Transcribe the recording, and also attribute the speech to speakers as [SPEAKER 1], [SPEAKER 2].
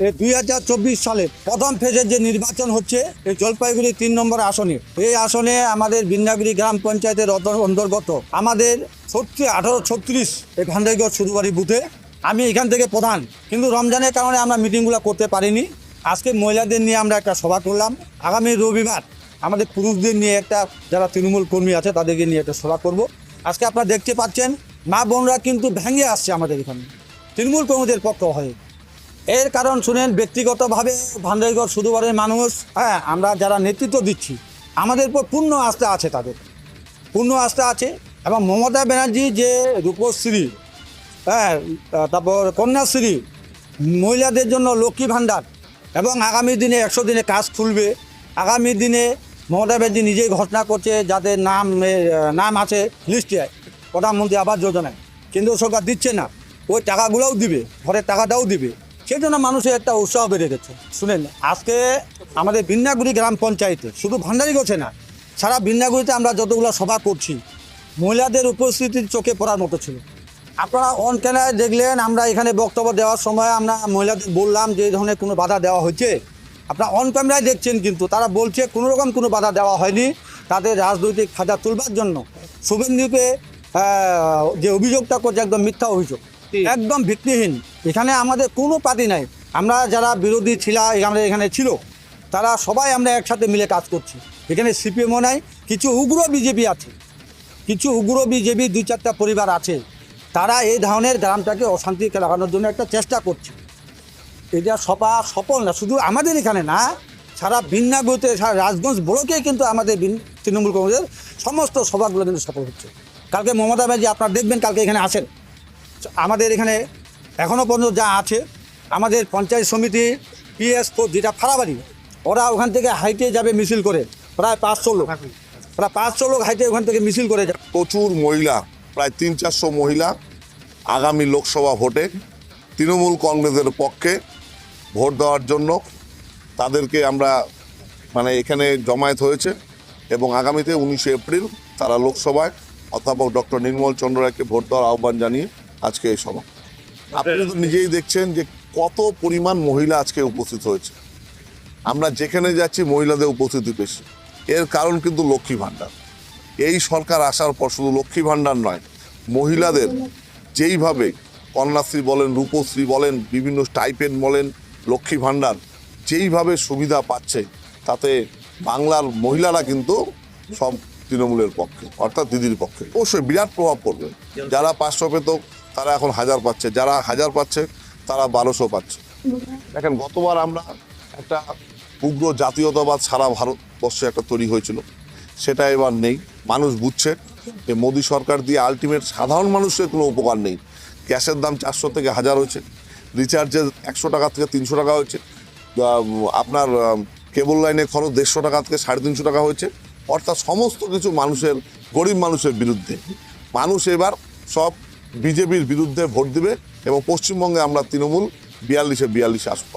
[SPEAKER 1] দুই হাজার চব্বিশ সালে প্রথম ফেজের যে নির্বাচন হচ্ছে এই জলপাইগুড়ি তিন নম্বর আসনে। এই আসনে আমাদের বিন্দাগুড়ি গ্রাম পঞ্চায়েতের অন্তর- অন্তর্গত। আমাদের ছত্রিশ আঠারো ছত্রিশ এই ভান্ডাইগড় সুদুবাড়ি বুথে আমি এখান থেকে প্রধান। কিন্তু রমজানের কারণে আমরা মিটিংগুলো করতে পারিনি। আজকে মহিলাদের নিয়ে আমরা একটা সভা করলাম। আগামী রবিবার আমাদের পুরুষদের নিয়ে একটা, যারা তৃণমূল কর্মী আছে, তাদেরকে নিয়ে একটা সভা করব। আজকে আপনারা দেখতে পাচ্ছেন, মা বোনরা কিন্তু ভেঙে আসছে আমাদের এখানে। তৃণমূল কর্মীদের পক্ষ হয়ে। এর কারণ শুনেন, ব্যক্তিগতভাবে ভান্ডারগড় সুদূরের মানুষ হ্যাঁ আমরা যারা নেতৃত্ব দিচ্ছি, আমাদের উপর পূর্ণ আস্থা আছে তাদের। পূর্ণ আস্থা আছে এবং মমতা ব্যানার্জি যে রূপশ্রী হ্যাঁ তারপর কন্যাশ্রী, মহিলাদের জন্য লক্ষ্মী ভাণ্ডার এবং আগামী দিনে একশো দিনে কাজ খুলবে। আগামী দিনে মমতা ব্যানার্জি নিজেই ঘোষণা করছে যাদের নাম নাম আছে লিস্টে, প্রধানমন্ত্রী আবাস যোজনায়। কেন্দ্র সরকার দিচ্ছে না, ওই টাকাগুলোও দিবে, ঘরের টাকাটাও দিবে। সেই জন্য মানুষের একটা উৎসাহ বেড়ে গেছে। শুনেন, আজকে আমাদের বিন্যাগুড়ি গ্রাম পঞ্চায়েতে শুধু ভান্ডারি করছে না, সারা বিন্যাগুড়িতে আমরা যতগুলো সভা করছি, মহিলাদের উপস্থিতির চোখে পড়ার মতো ছিল। আপনারা অন ক্যামেরায় দেখলেন, আমরা এখানে বক্তব্য দেওয়ার সময় আমরা মহিলাদের বললাম যে এই ধরনের কোনো বাধা দেওয়া হয়েছে। আপনারা অন ক্যামেরায় দেখছেন কিন্তু, তারা বলছে কোনো রকম কোনো বাধা দেওয়া হয়নি তাদের রাজনৈতিক ফায়দা তুলবার জন্য। শুভেন্দুকে যে অভিযোগটা করছে, একদম মিথ্যা অভিযোগ। একদম ভিত্তিহীন। এখানে আমাদের কোনো পার্টি নাই। আমরা যারা বিরোধী ছিলা আমাদের এখানে ছিল, তারা সবাই আমরা একসাথে মিলে কাজ করছি। এখানে সিপিএমও নাই, কিছু উগ্র বিজেপি আছে। কিছু উগ্র বিজেপি দুই চারটা পরিবার আছে। তারা এই ধরনের গ্রামটাকে অশান্তি লাগানোর জন্য একটা চেষ্টা করছে। এটা সপা সফল না, শুধু আমাদের এখানে না, সারা বিন্যাগুতে সারা রাজগঞ্জ ব্লকে কিন্তু আমাদের তৃণমূল কংগ্রেসের সমস্ত সভাগুলো কিন্তু সফল হচ্ছে। কালকে মমতা ব্যানার্জি আপনারা দেখবেন, কালকে এখানে আসেন। আমাদের এখানে এখনও পর্যন্ত যা আছে, আমাদের পঞ্চায়েত সমিতি, পিএস যেটা ফাড়াবাড়ি, ওরা ওখান থেকে হাইটে যাবে মিছিল করে, প্রায় পাঁচশো লোক। প্রায় পাঁচশো লোক হাইটে ওখান থেকে মিছিল করে যাবে।
[SPEAKER 2] প্রচুর মহিলা, প্রায় তিন চারশো মহিলা আগামী লোকসভা ভোটে তৃণমূল কংগ্রেসের পক্ষে ভোট দেওয়ার জন্য তাদেরকে আমরা মানে এখানে জমায়েত হয়েছে এবং আগামীতে উনিশে এপ্রিল তারা লোকসভায় অধ্যাপক ডক্টর নির্মল চন্দ্র রায়কে ভোট দেওয়ার আহ্বান জানিয়ে আজকে এই সভা। আপনি তো নিজেই দেখছেন যে কত পরিমাণ মহিলা আজকে উপস্থিত হয়েছে। আমরা যেখানে যাচ্ছি, মহিলাদের উপস্থিতি বেশি। এর কারণ কিন্তু লক্ষ্মী ভাণ্ডার। এই সরকার আসার পর শুধু লক্ষ্মী ভাণ্ডার নয়, মহিলাদের যেইভাবে কন্যাশ্রী বলেন, রূপশ্রী বলেন, বিভিন্ন স্টাইপেন্ড বলেন, লক্ষ্মী ভাণ্ডার যেইভাবে সুবিধা পাচ্ছে, তাতে বাংলার মহিলারা কিন্তু সব তৃণমূলের পক্ষে, অর্থাৎ দিদির পক্ষে। অবশ্যই বিরাট প্রভাব পড়বে। যারা পাঁচশো পেত তারা এখন হাজার পাচ্ছে। যারা হাজার পাচ্ছে, তারা বারোশো পাচ্ছে। দেখেন, গতবার আমরা একটা উগ্র জাতীয়তাবাদ সারা ভারতবর্ষে একটা তৈরি হয়েছিল। সেটা এবার নেই। মানুষ বুঝছে যে মোদী সরকার দিয়ে আলটিমেট সাধারণ মানুষের কোনো উপকার নেই। গ্যাসের দাম চারশো থেকে হাজার হয়েছে। রিচার্জের একশো টাকা থেকে তিনশো টাকা হয়েছে। আপনার কেবল লাইনে খরচ দেড়শো টাকা থেকে সাড়ে তিনশো টাকা হয়েছে। অর্থাৎ সমস্ত কিছু মানুষের, গরিব মানুষের বিরুদ্ধে। মানুষ এবার সব বিজেপির বিরুদ্ধে ভোট দিবে এবং পশ্চিমবঙ্গে আমরা তৃণমূল বিয়াল্লিশে বিয়াল্লিশে আসব